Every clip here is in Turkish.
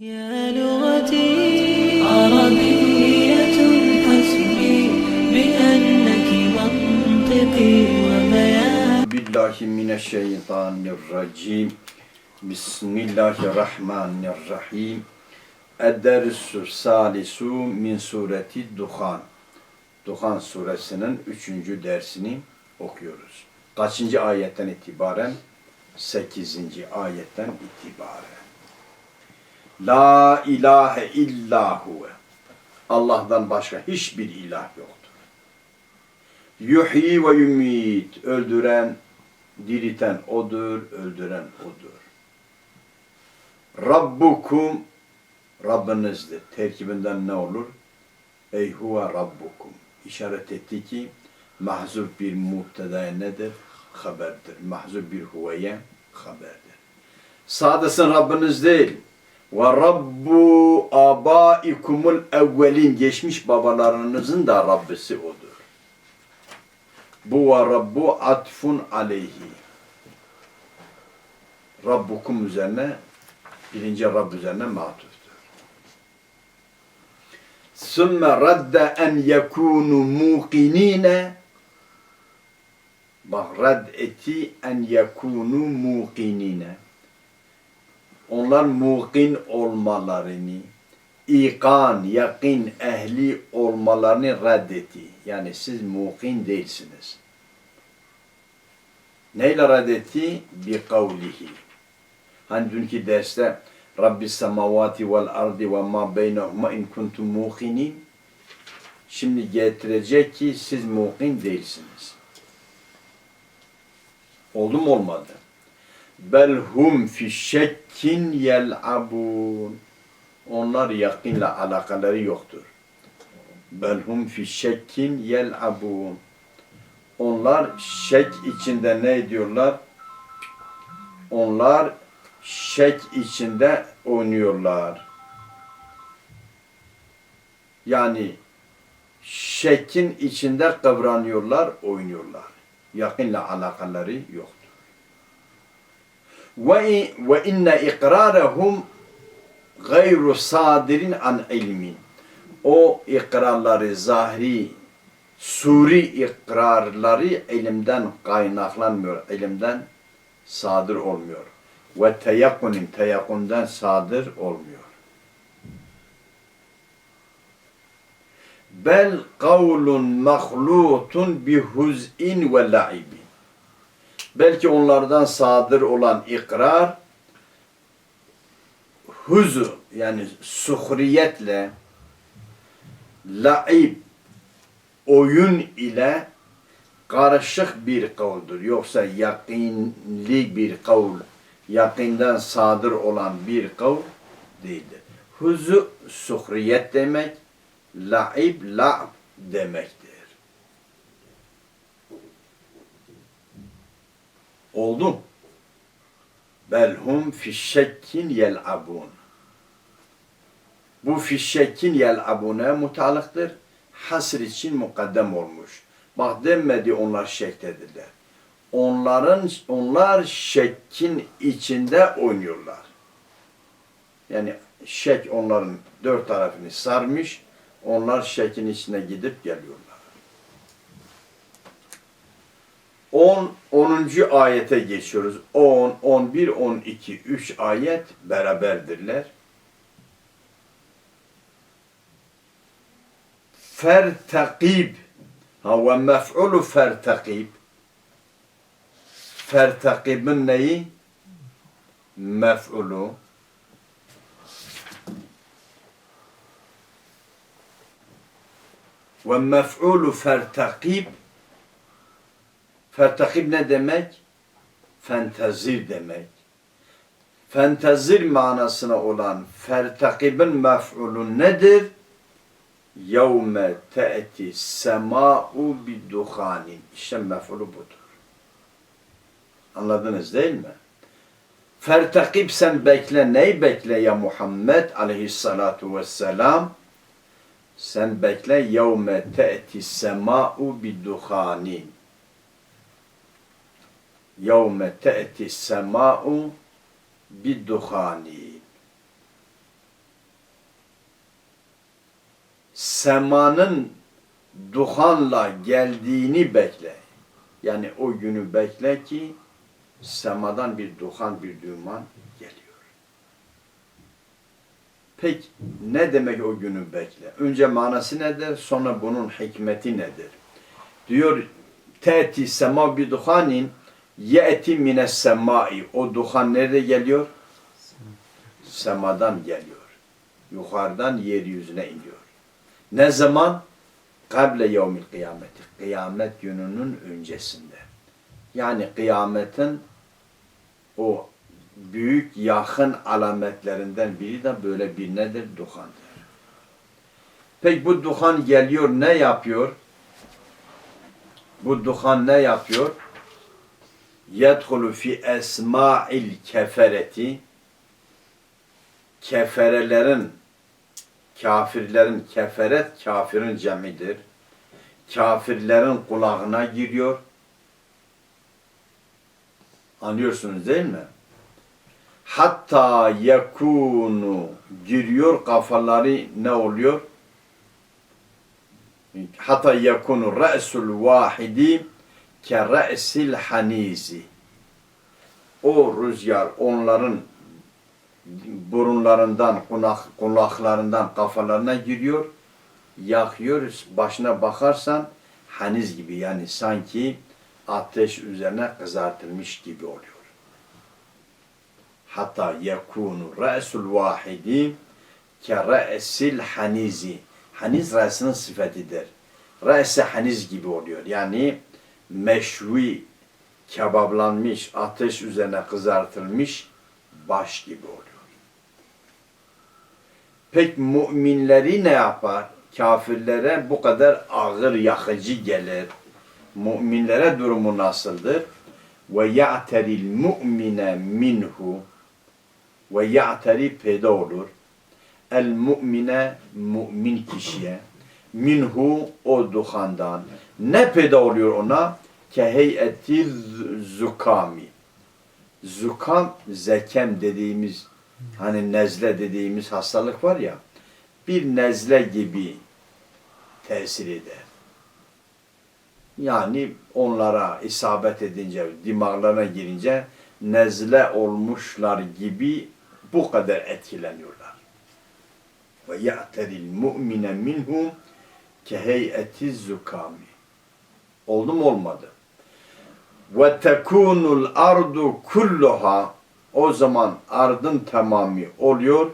يا لغتي عربية حسبي بأنك منطقي وبياني billahi mineşşeytanirracim. Bismillahirrahmanirrahim. Ed-Dersü Salisu min sureti Duhan. Duhan suresinin üçüncü dersini okuyoruz. Kaçıncı ayetten itibaren? Sekizinci ayetten itibaren. La ilahe illa huve. Allah'tan başka hiçbir ilah yoktur. Yuhyi ve yumit. Öldüren, diriten odur, öldüren odur. Rabbukum Rabbinizdir. Terkibinden ne olur? Ey huve Rabbukum. İşaret etti ki mahzuf bir muhtedaya nedir? Haberdir. Mahzuf bir huveye haberdir. Sadısın Rabbiniz değil. Ve Rabbu abaikumul evvelin. Geçmiş babalarınızın da Rabbisi odur. Bu ve Rabbu atfun aleyhi. Rabbukum üzerine birinci Rabb üzerine matuftur. Sümme radde en yekunu muqinine Bak rad eti en yekunu muqinine. Onlar muqin olmalarını, ikan, yakin ehli olmalarını reddetti. Yani siz muqin değilsiniz. Neyle reddetti? Bi kavlihi. Hani dünkü derste Rabbi semavati vel ardi ve ma beynehuma in kuntum muqinin. Şimdi getirecek ki siz muqin değilsiniz. Oldu mu olmadı? Bel hum fi şekkin yel'abun. Onlar yakinle alakaları yoktur. Bel hum fi şekkin yel'abun. Onlar şek içinde ne ediyorlar? Onlar şek içinde oynuyorlar. Yani şekin içinde kıvranıyorlar, oynuyorlar. Yakınla alakaları yoktur. Ve inne ikrarahum gayru sadirin an ilmin. O ikrarları zahiri, suri ikrarları ilimden kaynaklanmıyor, ilimden sadır olmuyor. Ve teyakkunin teyakkundan sadır olmuyor. Bel kavlun mahlutun bi huz'in ve la'ibin. Belki onlardan sadır olan ikrar huzu yani suhriyetle laib oyun ile karışık bir kavuldur. Yoksa yakinli bir kavul, yakinden sadır olan bir kavul değildir. Huzu suhriyet demek, laib la'b demektir. Oldu. Belhum fi şekkin yel'abun. Bu fi şekkin yel'abune mutalıktır. Hasr için mukaddem olmuş. Bak demedi onlar şektedirler. Onların onlar şekkin içinde oynuyorlar. Yani şek onların dört tarafını sarmış. Onlar şekin içine gidip geliyorlar. 10 10. ayete geçiyoruz. 10 11 12 3 ayet beraberdirler. Fertakib ha ve mef'ulu fertakib Fertakibin neyi? Mef'ulu ve mef'ulu fertakib Fertakib ne demek? Fentezir demek. Fentezir manasına olan fertakibin mef'ulü nedir? Yevme te'ti sema'u biduhanin. İşte mef'ulü budur. Anladınız değil mi? Fertakib sen bekle. Neyi bekle ya Muhammed aleyhissalatu vesselam? Sen bekle. Yevme te'ti sema'u biduhanin. يَوْمَ تَأْتِ السَّمَاءُ بِالدُّخَانِ Semanın duhanla geldiğini bekle. Yani o günü bekle ki semadan bir duhan, bir duman geliyor. Peki ne demek o günü bekle? Önce manası nedir? Sonra bunun hikmeti nedir? Diyor, teti sema bi duhanin ye'ti mines semai. O duhan nerede geliyor? Semadan geliyor. Yukarıdan yeryüzüne iniyor. Ne zaman? Kable yevmil kıyameti. Kıyamet gününün öncesinde. Yani kıyametin o büyük yakın alametlerinden biri de böyle bir nedir? Duhandır. Peki bu duhan geliyor ne yapıyor? Bu duhan ne yapıyor? Yedhulu fi esma'il kefereti keferelerin kafirlerin keferet kafirin cemidir. Kafirlerin kulağına giriyor. Anlıyorsunuz değil mi? Hatta yekunu giriyor kafaları ne oluyor? Hatta yekunu re'sul vahidi ke re'sil hanizi. O rüzgar onların burunlarından, kulak, kulaklarından kafalarına giriyor, yakıyor, başına bakarsan haniz gibi yani sanki ateş üzerine kızartılmış gibi oluyor. Hatta yekunu re'sul vahidi ke hanizi. Haniz re'sinin sıfatidir. Re'si haniz gibi oluyor. Yani meşvi, kebaplanmış, ateş üzerine kızartılmış baş gibi oluyor. Pek müminleri ne yapar? Kafirlere bu kadar ağır yakıcı gelir. Müminlere durumu nasıldır? Ve ya'teril mu'mine minhu ve ya'teri peyda olur. El mu'mine mümin kişiye minhu o duhandan. Ne peyda oluyor ona? Keheyeti zukami. Zukam, zekem dediğimiz hani nezle dediğimiz hastalık var ya bir nezle gibi tesir eder. Yani onlara isabet edince, dimağlarına girince nezle olmuşlar gibi bu kadar etkileniyorlar. Ve ya'teril mu'mine minhum keheyeti zukami. Oldu mu olmadı? Ve tekunul ardu kulluha o zaman ardın tamamı oluyor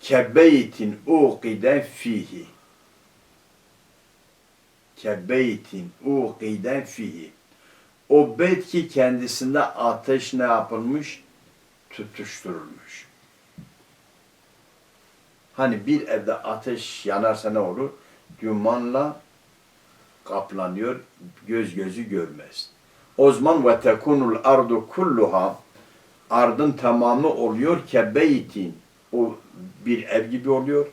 kebeytin uqide fihi kebeytin uqide fihi o beyt ki kendisinde ateş ne yapılmış? Tutuşturulmuş. Hani bir evde ateş yanarsa ne olur? Dumanla kaplanıyor, göz gözü görmez. O zaman ve tekunul ardu kulluha ardın tamamı oluyor ke beytin. O bir ev gibi oluyor.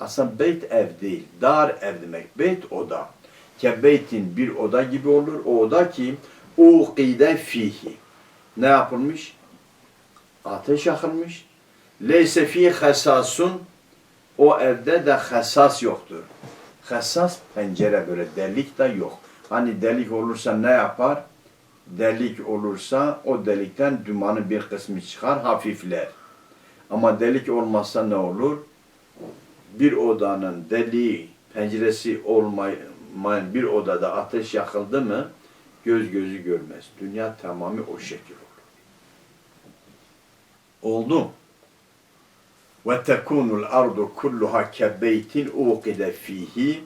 Aslında beyt ev değil. Dar ev demek. Beyt oda. Ke beytin bir oda gibi olur. O oda ki uqide fihi. Ne yapılmış? Ateş yakılmış. Leyse fi hasasun. O evde de hasas yoktur. Hasas pencere böyle delik de yok. Hani delik olursa ne yapar? delik olursa o delikten dumanı bir kısmı çıkar, hafifler. Ama delik olmazsa ne olur? Bir odanın deliği, penceresi olmayan bir odada ateş yakıldı mı göz gözü görmez. Dünya tamamı o şekil olur. Oldu. Tekunul ardu kulluha kebeytin uqide fihi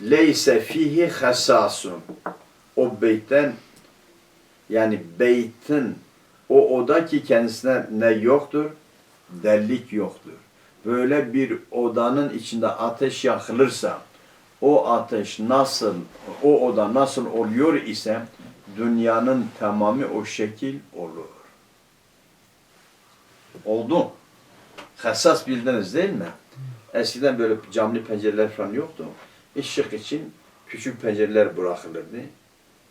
leyse fihi hasasun. O beytten yani beytin o oda ki kendisine ne yoktur? Delik yoktur. Böyle bir odanın içinde ateş yakılırsa o ateş nasıl, o oda nasıl oluyor ise dünyanın tamamı o şekil olur. Oldu. Hassas bildiniz değil mi? Eskiden böyle camlı pencereler falan yoktu. Işık için küçük pencereler bırakılırdı.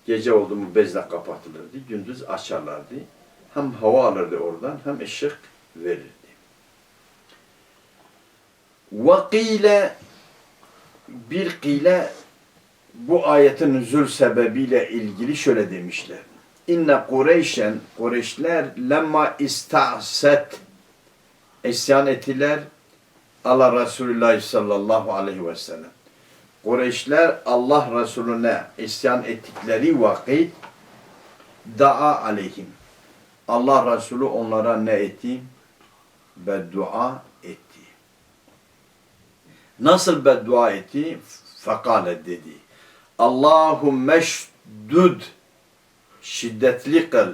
Gece oldu mu bezle kapatılırdı. Gündüz açarlardı. Hem hava alırdı oradan hem ışık verirdi. وَقِيلَ bir kile bu ayetin nüzul sebebiyle ilgili şöyle demişler. İnne Kureyşen, Kureyşler lemma istahset isyan ettiler Allah Resulullah sallallahu aleyhi ve sellem. Kureyşler Allah Resulüne isyan ettikleri vakit daa aleyhim. Allah Resulü onlara ne etti? Beddua etti. Nasıl beddua etti? Fekale dedi. Allahümme şdud şiddetli kıl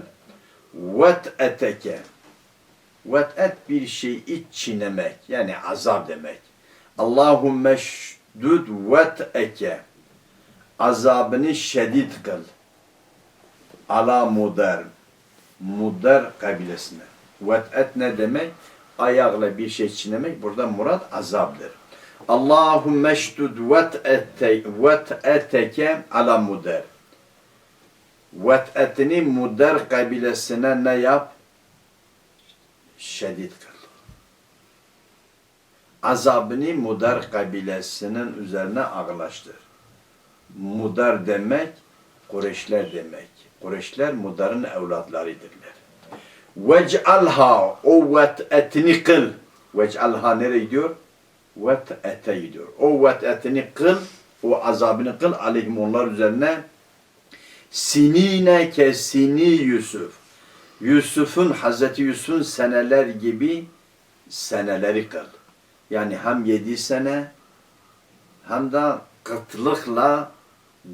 vet'eteke vet'et bir şey iç çiğnemek yani azap demek. Allahümme şdud vet'eke azabını şedid kıl ala muder muder kabilesine. Vet'et ne demek? Ayakla bir şey çiğnemek. Burada murat azapdır. Allahümme şdud vet'eteke ala muder. Vet'etini muder kabilesine ne yap? Şedid kıl. Azabını muder kabilesinin üzerine ağırlaştır. Muder demek, Kureyşler demek. Kureyşler Mudar'ın evlatlarıdırlar. Vec'alha o vet'etini kıl. Vec'alha nereye gidiyor? Vet'ete gidiyor. O vet'etini kıl, o azabını kıl aleyhim onlar üzerine. Sinine kesini Yusuf. Yusuf'un, Hazreti Yusuf'un seneler gibi seneleri kıl. Yani hem yedi sene hem de kıtlıkla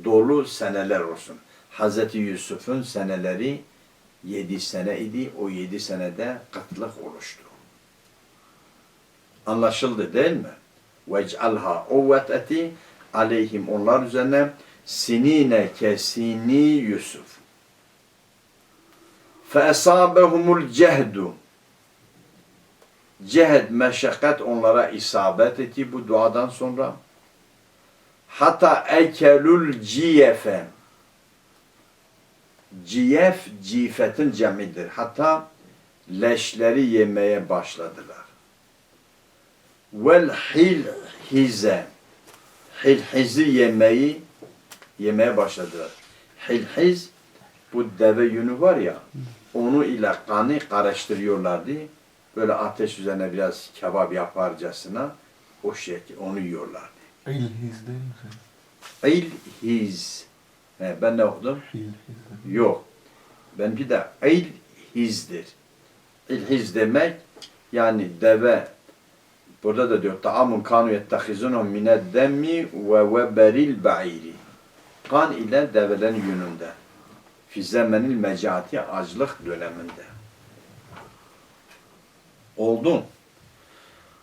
dolu seneler olsun. Hazreti Yusuf'un seneleri yedi sene idi. O yedi senede kıtlık oluştu. Anlaşıldı değil mi? Vec'alha uvveteti aleyhim onlar üzerine sinine kesini Yusuf. Feesabehumul cehdu Cehd, meşakkat onlara isabet etti bu duadan sonra. Hatta ekelul ciyefe Ciyef, cifetin cemidir. Hatta leşleri yemeye başladılar. Vel hilhize Hilhizi yemeği yemeye başladılar. Hilhiz bu deve yünü var ya onu ile kanı karıştırıyorlardı. Böyle ateş üzerine biraz kebap yaparcasına o şekil onu yiyorlardı. İlhiz değil mi? İlhiz. He, ben ne okudum? İlhiz. Yok. Benimki de ilhizdir. İlhiz demek yani deve burada da diyor taamun kanu yettehizunhum mined demmi ve veberil ba'iri. Kan ile develerin yönünde. Fi zemenil mecati açlık döneminde. Oldu.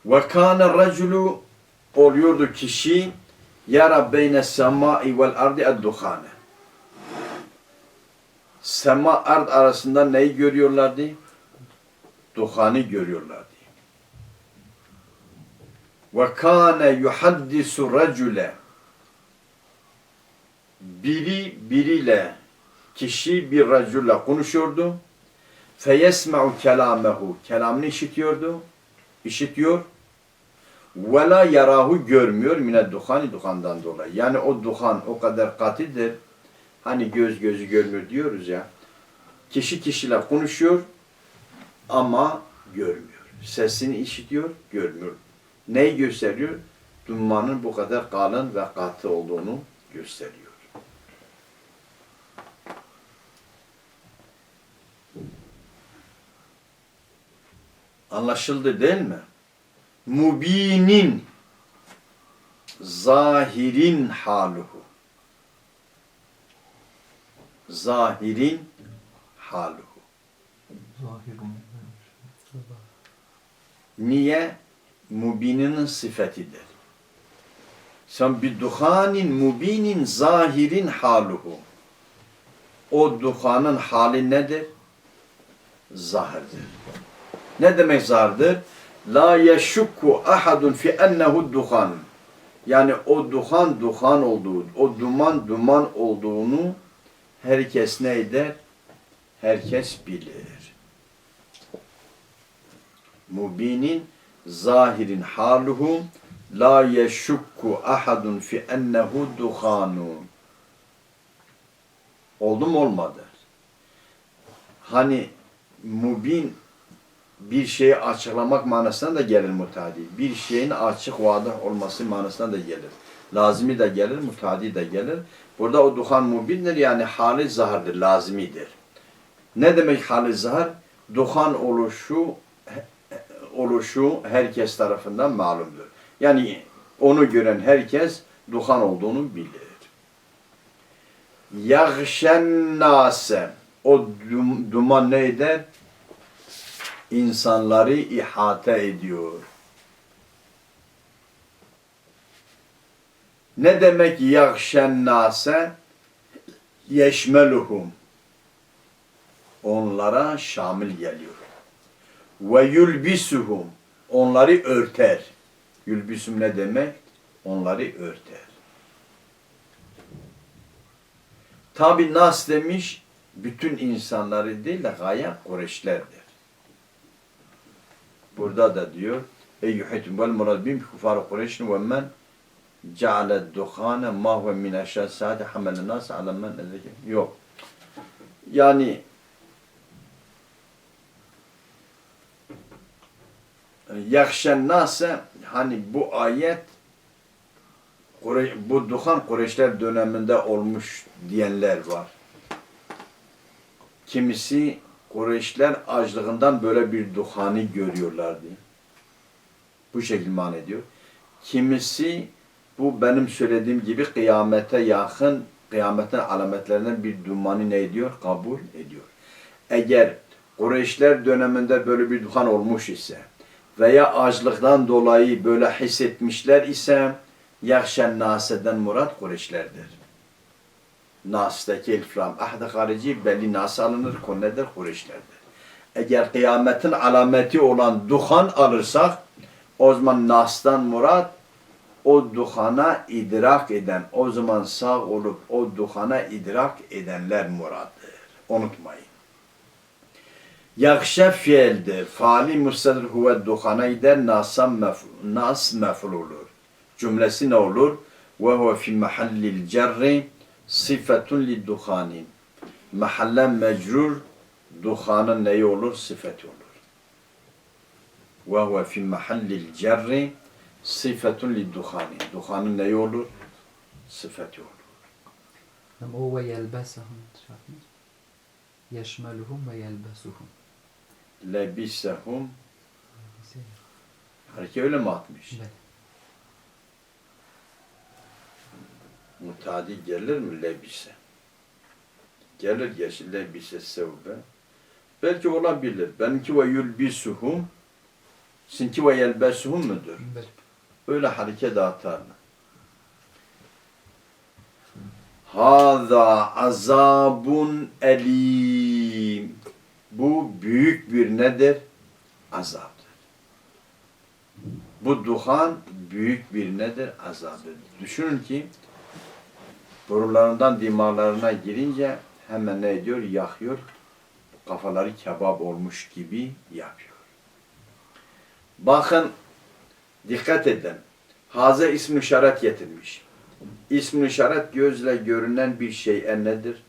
Ve kâne raculu oluyordu kişi yara beyne semai vel ardi ad-duhane. Sema ard arasında neyi görüyorlardı? Duhanı görüyorlardı. Ve kâne yuhaddisu racule biri biriyle kişi bir raculle konuşuyordu. Feyesme'u kelamehu kelamını işitiyordu. işitiyor. Ve la yarahu görmüyor mine duhani duhandan dolayı. Yani o duhan o kadar katidir. Hani göz gözü görmüyor diyoruz ya. Kişi kişiyle konuşuyor ama görmüyor. Sesini işitiyor, görmüyor. Neyi gösteriyor? Dumanın bu kadar kalın ve katı olduğunu gösteriyor. Anlaşıldı değil mi? Mubinin zahirin haluhu. Zahirin haluhu. Niye? Mubinin sıfetidir. Sen bir duhanin mubinin zahirin haluhu. O duhanın hali nedir? Zahirdir. Ne demek zahirdir? La yeşukku ahadun fi ennehu duhan. Yani o duhan duhan olduğu, o duman duman olduğunu herkes ne eder? Herkes bilir. Mubinin zahirin haluhu La yeşukku ahadun fi ennehu duhanun. Oldu mu olmadı. Hani mubin bir şeyi açıklamak manasına da gelir mutadi. Bir şeyin açık vadah olması manasına da gelir. Lazimi de gelir, mutadi de gelir. Burada o duhan mubindir yani hali zahardır, lazimidir. Ne demek hali zahar? Duhan oluşu oluşu herkes tarafından malumdur. Yani onu gören herkes duhan olduğunu bilir. Yagşen nase o dum- duman ne eder? İnsanları ihate ediyor. Ne demek yagşen nase? Yeşmeluhum. Onlara şamil geliyor. Ve yulbisuhum. Onları örter. Yulbisum ne demek? Onları örter. Tabi nas demiş, bütün insanları değil de gaye Kureyşlerdir. Burada da diyor, Eyyuhitum vel murad bim kufar Kureyş'in ve men ceale duhane ma huve min eşya saati hamelen nas ala men. Yok. Yani yakşen nase hani bu ayet bu duhan Kureyşler döneminde olmuş diyenler var. Kimisi Kureyşler açlığından böyle bir duhanı görüyorlardı. Bu şekilde man ediyor. Kimisi bu benim söylediğim gibi kıyamete yakın, kıyametin alametlerinden bir dumanı ne ediyor? Kabul ediyor. Eğer Kureyşler döneminde böyle bir duhan olmuş ise veya açlıktan dolayı böyle hissetmişler ise Yakşen naseden murat Kureyşlerdir. Nas'taki elfram ahde harici belli nas alınır, konnedir Kureyşlerdir. Eğer kıyametin alameti olan duhan alırsak o zaman nas'tan murat o duhana idrak eden, o zaman sağ olup o duhana idrak edenler muraddır. Unutmayın. Yakşe fiildir. Faali müstedir huve duhana gider, nas meful olur. Cümlesi ne olur? Ve huve fi mahallil cerri sıfetun li duhanin. Mahalle mecrur duhanın neyi olur? Sıfeti olur. Ve huve fi mahallil cerri sıfetun li duhanin. Duhanın neyi olur? Sıfeti olur. Hem o ve yelbesahum. Yeşmeluhum ve yelbesuhum. Lebisehum Hareket öyle mi atmış? Evet. Mutadi gelir mi lebise? Gelir yeşil lebise sevbe. Belki olabilir. Benimki ve yulbisuhum Sinki ve yelbesuhum mudur? Öyle hareket atarlar. Hâzâ azabun elim. Bu büyük bir nedir? Azaptır. Bu duhan büyük bir nedir? Azaptır. Düşünün ki borularından dimalarına girince hemen ne ediyor? Yakıyor. Kafaları kebap olmuş gibi yapıyor. Bakın dikkat edin. Haze ismi işaret getirmiş. İsmi işaret gözle görünen bir şey e nedir?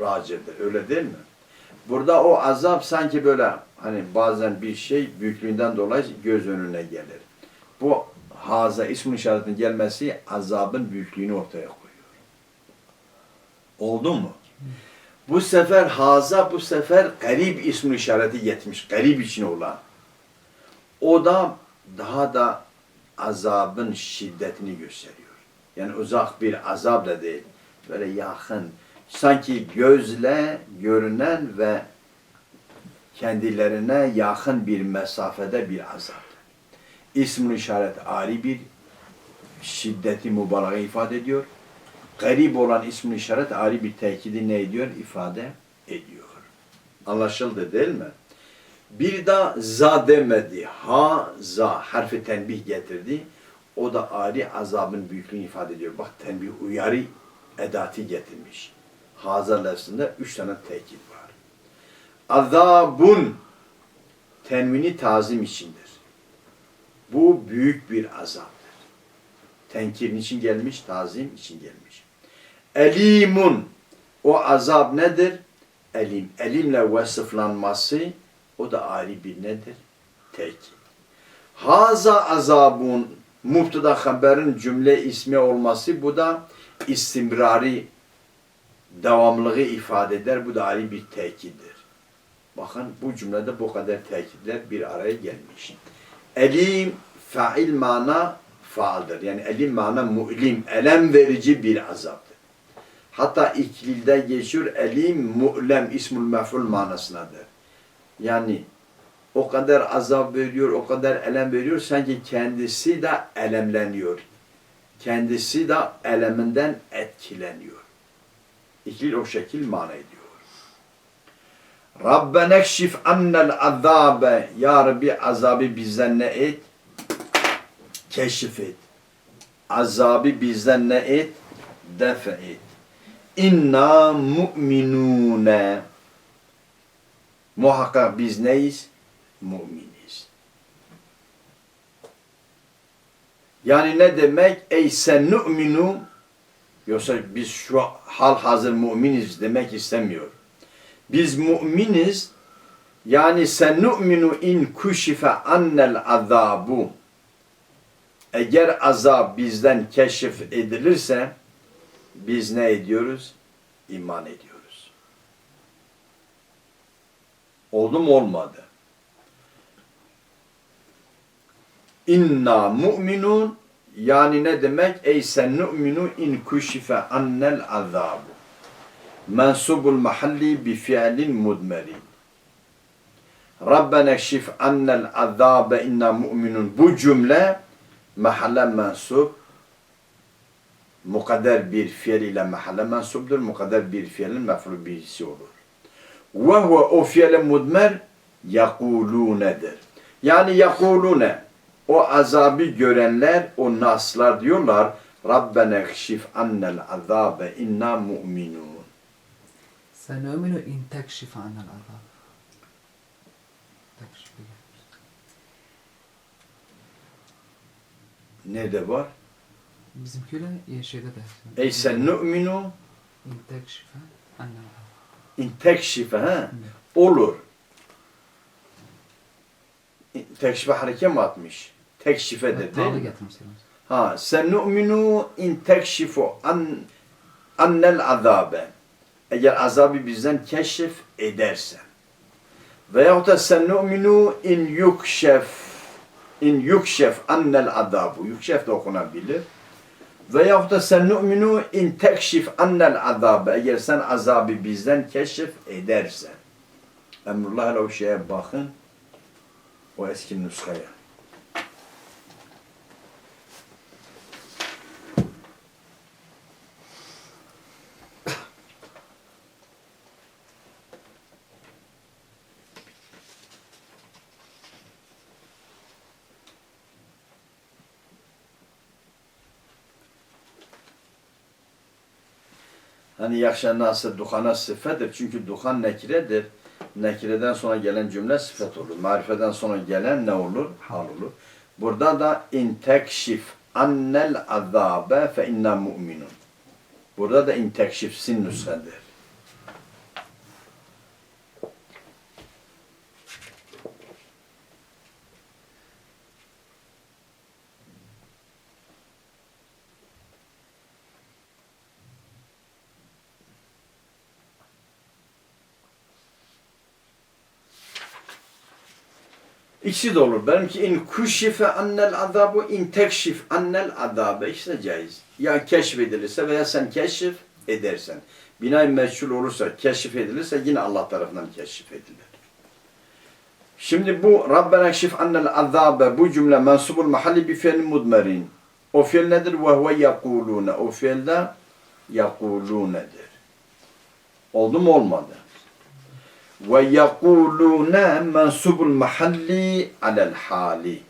Racidir. Öyle değil mi? Burada o azap sanki böyle hani bazen bir şey büyüklüğünden dolayı göz önüne gelir. Bu haza ismi işaretin gelmesi azabın büyüklüğünü ortaya koyuyor. Oldu mu? Bu sefer haza bu sefer garip ismi işareti yetmiş. Garip için olan. O da daha da azabın şiddetini gösteriyor. Yani uzak bir azap da değil. Böyle yakın. Sanki gözle görünen ve kendilerine yakın bir mesafede bir azap. İsmin işaret ari bir şiddeti mübalağa ifade ediyor. Garip olan ismin işaret ari bir tekidi ne ediyor? ifade ediyor. Anlaşıldı değil mi? Bir de za demedi. Ha za harfi tenbih getirdi. O da ari azabın büyüklüğünü ifade ediyor. Bak tenbih uyarı edatı getirmiş. Haza lafzında üç tane tekit var. Azabun tenvini tazim içindir. Bu büyük bir azaptır. Tenkirin için gelmiş, tazim için gelmiş. Elimun. O azap nedir? Elim. Elimle vasıflanması o da ayrı bir nedir? Tekit. Haza azabun mubtada haberin cümle ismi olması bu da istimrari devamlılığı ifade eder. Bu da ayrı bir tekittir. Bakın bu cümlede bu kadar tekitler bir araya gelmiş. Elim fail mana faaldır. Yani elim mana mu'lim, elem verici bir azaptır. Hatta iklilde geçiyor elim mu'lem ismul mef'ul manasındadır. Yani o kadar azap veriyor, o kadar elem veriyor sanki kendisi de elemleniyor. Kendisi de eleminden etkileniyor. İklil o şekil mana ediyor. Rabbena ekşif annel azabe. Ya Rabbi azabı bizden ne et? Keşif et. Azabı bizden ne et? Defe et. İnna mu'minune. Muhakkak biz neyiz? Müminiz. Yani ne demek? Ey sen nu'minu yoksa biz şu hal hazır müminiz demek istemiyor. Biz müminiz yani sen nu'minu in kuşife annel azabu eğer azap bizden keşif edilirse biz ne ediyoruz? İman ediyoruz. Oldu mu olmadı? İnna mu'minun yani ne demek? Ey sen nu'minu in kuşife annel azabu. Mensubul mahalli bi fi'lin mudmerin. Rabbena ekşif annel azabe inna mu'minun. Bu cümle mahalle mensup mukadder bir fiil ile mahalle mensubdur. Mukadder bir fiilin mef'ul bihisi olur. Ve huve o fiile mudmer yakulûnedir. Yani yakulûne o azabı görenler, o naslar diyorlar Rabbena ekşif annel azabe inna mu'minun. سنؤمن إن تكشف عنا العذاب تكشف Nerede var? Bizimkiler ya şeyde de. Ey sen nu'minu İn tekşife anne azab. in tekşife ha? Olur. İn- Tekşife hareke mi atmış? Tekşife de Tağlı değil. getirmişsiniz. Ha, sen nu'minu in tekşifu an annel azabe. Eğer azabı bizden keşif edersen. Veyahut da sen nu'minu in yukşef in yukşef annel azabu. Yukşef de okunabilir. Veyahut da sen nu'minu in tekşif annel azabe. Eğer sen azabı bizden keşif edersen. Emrullah ile o şeye bakın. O eski nüshaya. Hani yakşan nasıl duhana sıfettir. Çünkü duhan nekiredir. Nekireden sonra gelen cümle sıfet olur. Marifeden sonra gelen ne olur? Hal olur. Burada da in tekşif annel azabe fe inna mu'minun. Burada da in tekşif sin nüshedir. İkisi de olur. Benimki in kuşife annel azabu in tekşif annel azabe işte caiz. Ya keşfedilirse veya sen keşif edersen. Binay meçhul olursa, keşif edilirse yine Allah tarafından keşif edilir. Şimdi bu Rabbena ekşif annel azabe bu cümle mensubul mahalli bi fiil mudmerin. O fiil nedir? Ve huve yakulune. O fiilde yakulunedir. Oldu mu olmadı? Ve yekulune mensubul mahalli alel hali.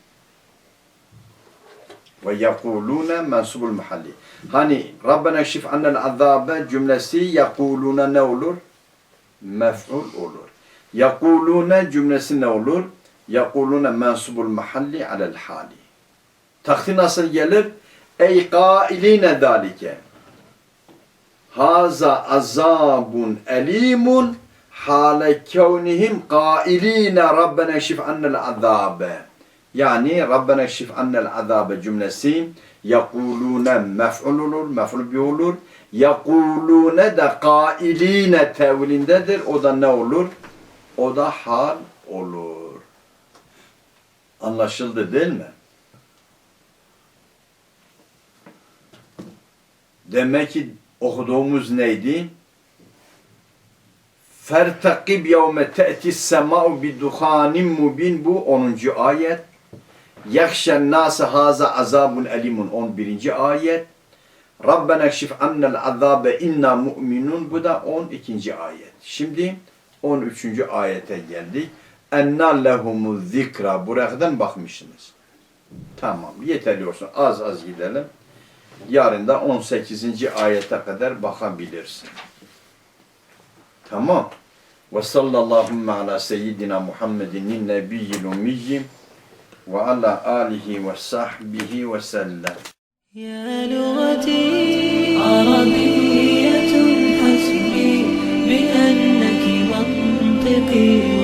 Ve yekulune mensubul mahalli. Hani Rabbena ekşif annel azabe cümlesi yekulune ne olur? Mef'ul olur. Yekulune cümlesi ne olur? Yekulune mensubul mahalli alel hali. Takdir nasıl gelir? Ey kailine dalike. Haza azabun elimun hale kevnihim kailine Rabbena şif annel azabe. Yani Rabbena şif annel azabe cümlesi yekulune mef'ul olur, mef'ul bi olur. Yekulune de kailine tevilindedir. O da ne olur? O da hal olur. Anlaşıldı değil mi? Demek ki okuduğumuz neydi? Fertakib yevme te'tis sema'u bi duhanin mubin bu 10. ayet. Yakşen nase haza azabun elimun 11. ayet. Rabbena ekşif annel azabe inna mu'minun bu da 12. ayet. Şimdi 13. ayete geldik. Enna lehumu zikra. Buraya kadar bakmışsınız. Tamam yeterli olsun. Az az gidelim. Yarın da 18. ayete kadar bakabilirsin. Tamam. Ve sallallahu ala seyyidina Muhammedin nebiyyil ummiyyim ve ala alihi ve sahbihi ve sellem. Ya lugati arabiyyetun hasbi bi enneki mantıki